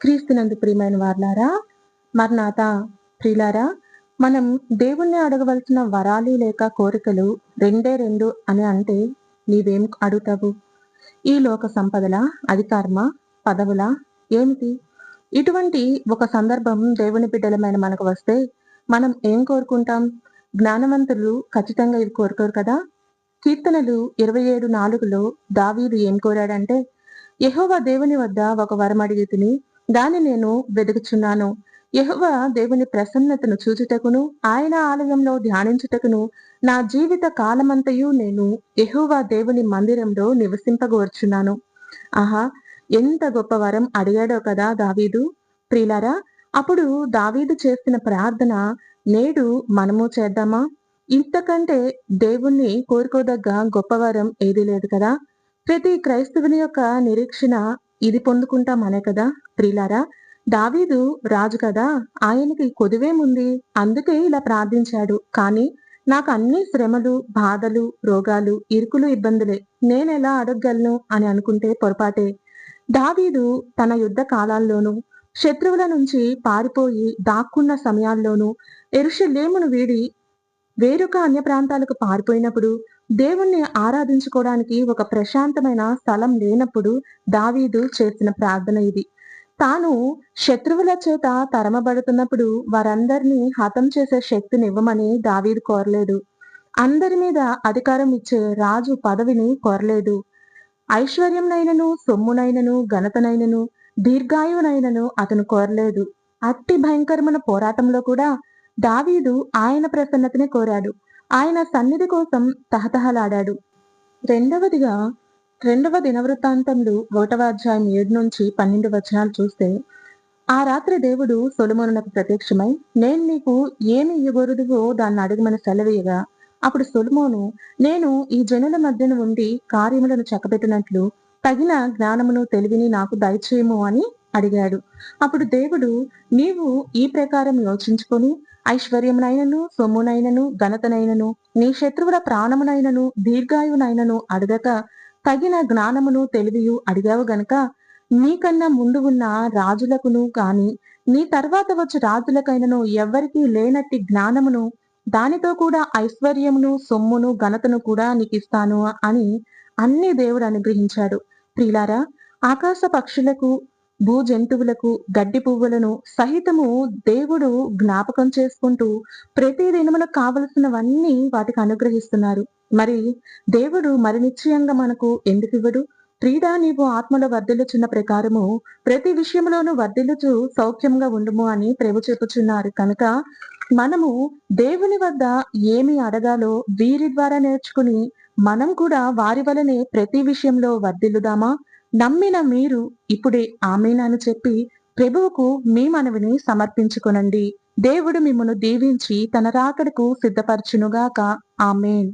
క్రీస్తునందు ప్రియమైన వార్లారా మర్నాథ ప్రియులారా మనం దేవుణ్ణి అడగవలసిన వరాలు లేక కోరికలు రెండే రెండు అని అంటే నీవేం అడుగుతావు? ఈ లోక సంపదల అధికారమ పదవుల ఏమిటి? ఇటువంటి ఒక సందర్భం దేవుని బిడ్డలమైన మనకు వస్తే మనం ఏం కోరుకుంటాం? జ్ఞానవంతులు ఖచ్చితంగా ఇది కోరుకోరు కదా? కీర్తనలు ఇరవై ఏడు నాలుగులో దావీదు ఏం కోరాడంటే యహోవా దేవుని వద్ద ఒక వరం అడిగి తిని దాన్ని నేను వెదుగుచున్నాను యహువ దేవుని ప్రసన్నతను చూచుటకును ఆయన ఆలయంలో ధ్యానించుటకును నా జీవిత కాలమంతయు నేను యహోవా దేవుని మందిరంలో నివసింపగోర్చున్నాను. ఆహా ఎంత గొప్ప వరం అడిగాడో కదా దావీదు. ప్రిలారా అప్పుడు దావీదు చేసిన ప్రార్థన నేడు మనము చేద్దామా? ఇంతకంటే దేవుణ్ణి కోరుకోదగ్గ గొప్ప వరం ఏదీ లేదు కదా. ప్రతి క్రైస్తవుని యొక్క నిరీక్షణ ఇది పొందుకుంటామనే కదా ప్రిలారా దావీదు రాజు కదా ఆయనకి కొదువేముంది? అందుకే ఇలా ప్రార్థించాడు. కానీ నాకు అన్ని శ్రమలు బాధలు రోగాలు ఇరుకులు ఇబ్బందులే. నేనెలా అడగగలను అని అనుకుంటే పొరపాటే. దావీదు తన యుద్ధ కాలాల్లోనూ శత్రువుల నుంచి పారిపోయి దాక్కున్న సమయాల్లోనూ ఎరుషలేమును వీడి వేరొక అన్య ప్రాంతాలకు పారిపోయినప్పుడు దేవుణ్ణి ఆరాధించుకోవడానికి ఒక ప్రశాంతమైన స్థలం లేనప్పుడు దావీదు చేసిన ప్రార్థన ఇది. తాను శత్రువుల చేత తరమబడుతున్నప్పుడు వారందరినీ హతం చేసే శక్తిని ఇవ్వమని దావీదు కోరలేదు. అందరి మీద అధికారం ఇచ్చే రాజు పదవిని కోరలేదు. ఐశ్వర్యంనైనను సొమ్మునైనను ఘనతనైనను దీర్ఘాయువునైనను అతను కోరలేదు. అట్టి భయంకరమైన పోరాటంలో కూడా దావీదు ఆయన ప్రసన్నతనే కోరాడు. ఆయన సన్నిధి కోసం తహతహలాడాడు. రెండవదిగా రెండవ దినవృత్తాంతంలో ఒకటవ అధ్యాయం ఏడు నుంచి పన్నెండు వచనాలు చూస్తే ఆ రాత్రి దేవుడు సొలమునకు ప్రత్యక్షమై నేను నీకు ఏమి ఇవ్వగొరుదువో దాన్ని అడగమని సెలవేయగా అప్పుడు సొలమోను నేను ఈ జనుల మధ్యన ఉండి కార్యములను చక్కబెట్టినట్లు తగిన జ్ఞానమును తెలివిని నాకు దయచేయము అని అడిగాడు. అప్పుడు దేవుడు నీవు ఈ ప్రకారం యోచించుకొని ఐశ్వర్యమునైనను సొమ్మునైనను ఘనతనైనను నీ శత్రువుల ప్రాణమునైనను దీర్ఘాయునైనను అడగక తగిన జ్ఞానమును తెలివియు అడిగావు గనక నీకన్నా ముందు ఉన్న రాజులకును కాని నీ తర్వాత వచ్చి రాజులకైనను ఎవ్వరికీ లేనట్టి జ్ఞానమును దానితో కూడా ఐశ్వర్యమును సొమ్మును ఘనతను కూడా నీకిస్తాను అని అన్ని దేవుడు అనుగ్రహించాడు. ప్రిలారా ఆకాశ పక్షులకు భూ జంతువులకు గడ్డి పువ్వులను సహితము దేవుడు జ్ఞాపకం చేసుకుంటూ ప్రతి దినములకు కావలసినవన్నీ వాటికి అనుగ్రహిస్తున్నారు. మరి దేవుడు మరి నిశ్చయంగా మనకు ఎందుకు ఇవ్వడు? క్రీడా నీవు ఆత్మలో వర్ధిల్లుచున్న ప్రకారము ప్రతి విషయంలోనూ వర్ధిల్లుచు సౌఖ్యంగా ఉండుము అని ప్రభు చెప్పుచున్నారు. కనుక మనము దేవుని వద్ద ఏమి అడగాలో వీరి ద్వారా నేర్చుకుని మనం కూడా వారి వలనే ప్రతి విషయంలో వర్ధిల్లుదామా? నమ్మిన మీరు ఇప్పుడే ఆమెనాను చెప్పి ప్రభువుకు మీ మనవిని సమర్పించుకొనండి. దేవుడు మిమ్మను దీవించి తన రాకడకు సిద్ధపరచునుగాక. ఆమెన్.